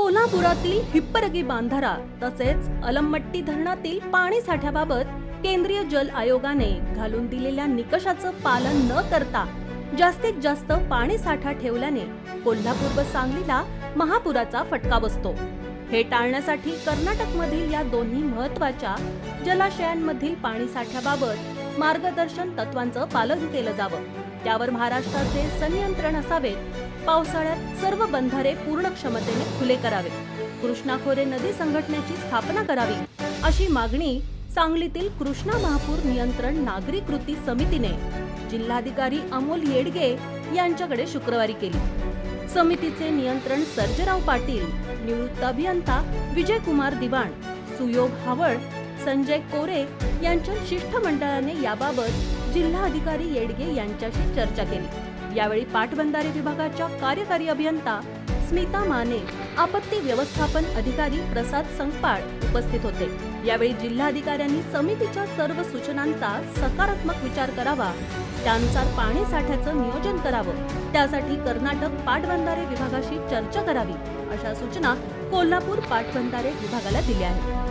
कोल्हापुरातील हिप्परगी बांधारा तसेच अलमट्टी धरणातील पाणी साठ्याबाबत केंद्रीय जल आयोगाने घालून दिलेल्या निकषाचं पालन न करता जास्तीत जास्त पाणी साठा ठेवल्याने कोल्हापूर व सांगलीला महापुराचा फटका बसतो. हे टाळण्यासाठी कर्नाटकमधील या दोन्ही महत्त्वाच्या जलाशयांमधील पाणी साठ्याबाबत मार्गदर्शन तत्वांचं पालन केलं जावं. त्यावर महाराष्ट्राचे संनियंत्रण असावेत पावसाळ्यात सर्व बंधारे पूर्ण क्षमतेने खुले करावे कृष्णा खोरे नदी संघटनेची स्थापना करावी अशी मागणी सांगलीतील कृष्णा महापूर नियंत्रण नागरी कृती समितीने जिल्हाधिकारी अमोल येडगे यांच्याकडे शुक्रवारी केली. समितीचे नियंत्रण सर्जराव पाटील निवृत्त अभियंता विजयकुमार दिवाण सुयोग हावळ संजय कोरे यांच्या शिष्टमंडळाने याबाबत जिल्हाधिकारी येडगे यांच्याशी चर्चा केली. यावेळी पाटबंधारे विभागाच्या कार्यकारी अभियंता स्मिता माने आपत्ती व्यवस्थापन अधिकारी प्रसाद संकपाळ उपस्थित होते. यावेळी जिल्हाधिकाऱ्यांनी समितीच्या सर्व सूचनांचा सकारात्मक विचार करावा. त्यानुसार पाणी साठ्याचं नियोजन करावं. त्यासाठी कर्नाटक पाटबंधारे विभागाशी चर्चा करावी अशा सूचना कोल्हापूर पाटबंधारे विभागाला दिल्या आहेत.